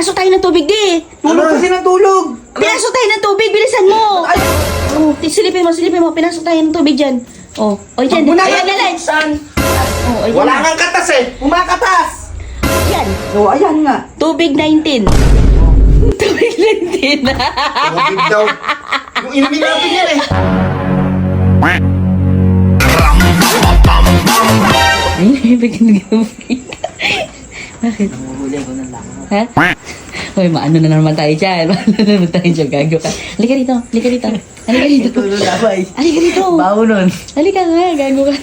pinasok tayo ng tubig, di. Tulog Ano? kasi ng tulog. Pinasok tayo ng tubig, bilisan mo. Ay, Oh, silipin mo, silipin mo. Pinasok tayo ng tubig dyan. Oh, oh, dyan. Muna Ayan, ka, ayan, San? Oh, ayan. Wala kang katas eh. Umakatas. Ayan. Oo, ayan nga. Tubig 19. Tubig 19. Tubig daw. Yung inumin natin yan eh. Ay, ibig ng tubig. Bakit? Huli ko ng lang. Ha? Uy, maano na naman tayo dyan. Maano na naman tayo dyan. Gago ka. Halika dito. Halika dito. Halika na ba eh? Halika dito. Bawo nun. Halika nga. Gago ka.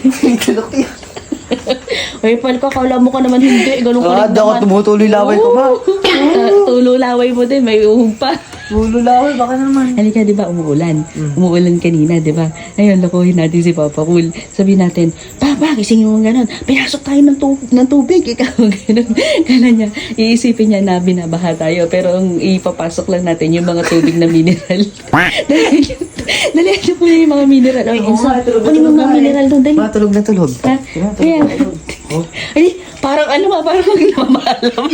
Tulog yun. Uy, pal ka. Kala mo ka naman hindi. Ganun ka Ah, rin ako naman. tumutuloy laway ko ba? Ah, Tulo laway mo din. May uhog pa. Tulo laway, baka naman. Halika, di ba, umuulan. Umuulan kanina, di ba? Ngayon, lokohin natin si Papa Cool. Sabihin natin, Papa, gisingin mo gano'n. Pinasok tayo ng, tu- ng tubig. Ikaw, gano'n. Kala niya, iisipin niya na binabaha tayo. Pero ang ipapasok lang natin yung mga tubig na mineral. dali, dali, ano po yung mga mineral. Oy, Oo Enzo, nga, tulog na kunin mo tulog mga na eh. mineral doon, dali. Mga tulog na tulog. Ha? Tulog na Ayan. tulog. Oh. Ay, parang ano ba, parang namamalam.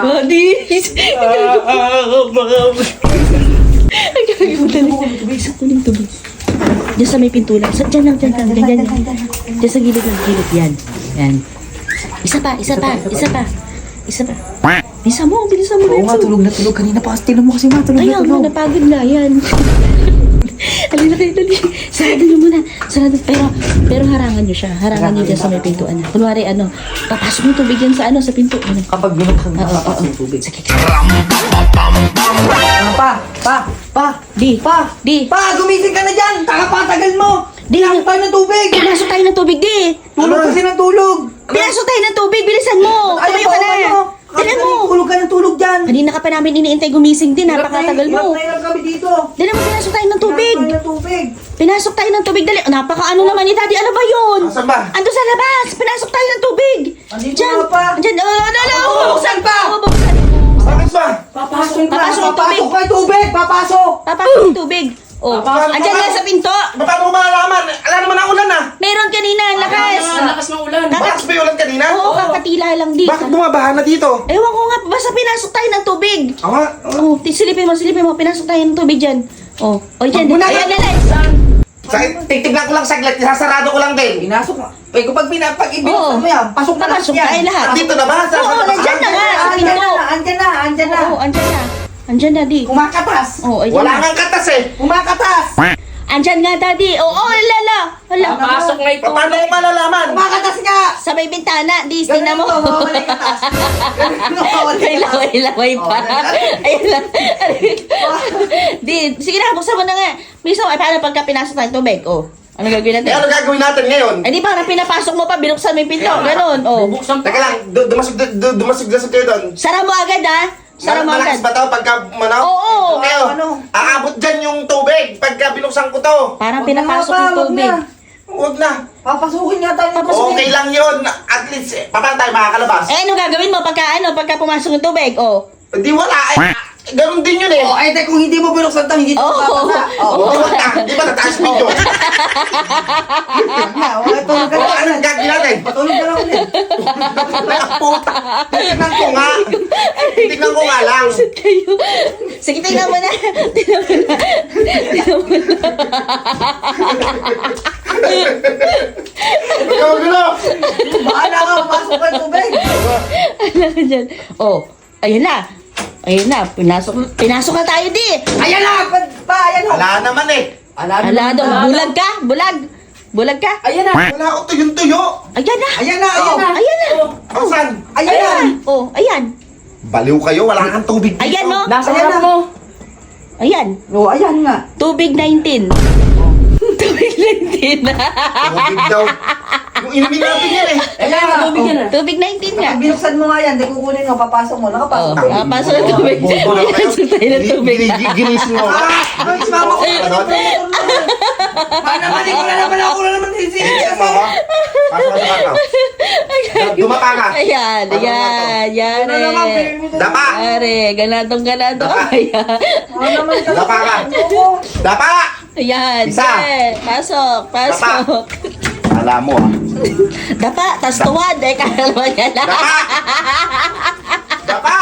Buddies! Ang gagawin mo dali. Sa tuling tubig. Diyan sa may pintulan. Sa, dyan lang, dyan lang. Dyan, dyan, dyan. Dyan sa gilid ng gilid. Yan. Yan. Isa pa, isa pa, isa pa. Isa pa. Bisa mo, bilisan mo. Oo nga, Renzo. tulog na tulog. Kanina pa kasi tinan mo kasi mga tulog na nga, tulog. napagod na. Yan. Halina kayo, dali. Sarado nyo muna. Sarado. Pero, pero harangan nyo siya. Harangan nyo dyan sa may pintuan. Kunwari, ano, papasok yung tubig yan sa, ano, sa pinto. Ano. Kapag binuksan Oo, mo, oo, papas oo. yung tubig. Sige. Ah, pa, pa, pa, Di. pa, Di. pa, gumising ka na dyan. Kakapatagal mo. Di. Pinasok tayo ng tubig. Pinasok tayo ng tubig, di. Tulog Ano? kasi ng tulog. Pinasok tayo ng tubig. Bilisan mo. Ayaw Tumayo pa ka na. ano. Dali mo. Tulog dyan. Kanina ka pa namin iniintay gumising din. Napakatagal mo. Hirap na hirap kami dito. Dali mo, pinasok tayo ng tubig. Pinasok tayo ng tubig. Pinasok tayo ng tubig. Dali. Napaka-ano naman ni Daddy. Ano ba yun? Asan ba? Ando sa labas. Pinasok tayo ng tubig. Andito Diyan. nga pa. Diyan. Oh, ano, ano. Oh, bubuksan pa. Oh, bubuksan. Bakit ba? Papasok ka. Papasok yung Papasok tubig. ka yung tubig. Papasok. Papasok yung tubig. Oh, Papasok. andyan nga sa pinto. Ba- Paano ko malalaman? Ala naman ang ulan ah. Meron kanina, ang lakas. lakas ng ulan. Malakas ba yung ulan kanina? Oo, kakatila lang di. Bakit bumabaha na dito? Ewan ko nga, basta pinasok tayo ng tubig. Awa. Oh, silipin mo, silipin mo, pinasok tayo ng tubig dyan. Oh, oh dyan. Muna Ayan, ka- ayan, Sa, titignan ko lang saglit, sasarado ko lang din. Pinasok mo. Eh, kapag pinapag Oo. mo yan, pasok na lahat Papasok yan. tayo lahat. Dito na ba? Sa, Oo, nandyan na nga. sa Andyan pinto. na, andyan na, andyan na. Oo, andyan na. Andyan na, di. Kumakatas. Oh, ayan Wala na. kang katas eh. Kumakatas. Andyan nga, daddy. Oo, oh, lala. Wala. Papasok na ito. Paano ko malalaman? Kumakatas nga. Sa may bintana, di, Ganun tingnan mo. ito, katas. Ganun, mawawala May yung katas. laway, laway pa. Oh, ganun. Ayun lang. Di, sige na, buksan mo na nga. Miso, ay paano pagka pinasok tayo ng tubig? Oh, ano gagawin Eh, ano natin? gagawin natin ngayon? Eh, di parang pinapasok mo pa, binuksan mo yung pinto. Ganon, oh. Bubuksan Teka lang, du- dumasig, du- dumasig-dasig kayo doon. Sara mo agad, ha? Sara mo Malakas ba to pagka manaw? Oo. Kayo, Ano? aabot dyan yung tubig pagka binuksan ko to. Parang Wag na pinapasok nga yung pa, wag tubig. na. Huwag na. Papasukin nga tayo. Papasukin. Okay lang yun. At least, eh, paano tayo makakalabas? Eh, ano gagawin mo pagka, ano, pagka pumasok yung tubig? Oh. Di wala. Eh, ganun din yun eh. Oh, eh, te, kung hindi mo binuksan to, hindi to Oo. mababasa. Oh, Di ba na? Di ba nataas video? wag na. Okay, tulog ka O, na. anong gagawin natin? Patulog ka na ulit. Puta. Tingnan ko nga. Tingnan ko nga lang. Kayo. Sige, tingnan mo na. Tingnan mo na. Tingnan mo na. Ikaw gulo. Bahala ka, pasok ka tubig. Ano ka dyan? Oh, ayun na. Ayun na, pinasok, pinasok na tayo, di. Ayan na, pa, ayan o. Wala naman eh. Ala, Ala, daw, bulag ka, bulag. Bulag ka. Ayan na. Wala ako tuyong-tuyo. Ayan na. Ayan na, ayan na. Ayan na. Asan? Ayan na. Oh, ayan. Baliw kayo. Wala kang tubig dito. Ayan, no? Nasa Ayan harap mo. Ayan. Oh, ayan nga. Tubig 19. Tubig 19 na. Tubig daw. Inumin natin yan eh. Ayan na. tubig yan, ah. Tubig 19 nga. Kapag binuksan mo nga yan, di kukunin mo, papasok mo. Oh, Nakapasok ka. nakapasok na tubig. Bobo na kayo. Pinasok tayo ng tubig. Gini- gini- Ginising mo. Ah, ay, mama ko na naman. Paano naman, ikaw na naman, ako na naman. Ginising mo. Pasok ka kwarto. Dumapa ka. Ayan, ayan, yan Ano naman, eh. Dapa. Are, ganadong ganado. Dapa. Ayan. Ano naman, Dapa ka. Dapa! Ayan. Isa. eh. Pasok, pasok. Kala mo ah. Dapa, tas tuwad. Eh, kala mo lang. Dapa! Dapa!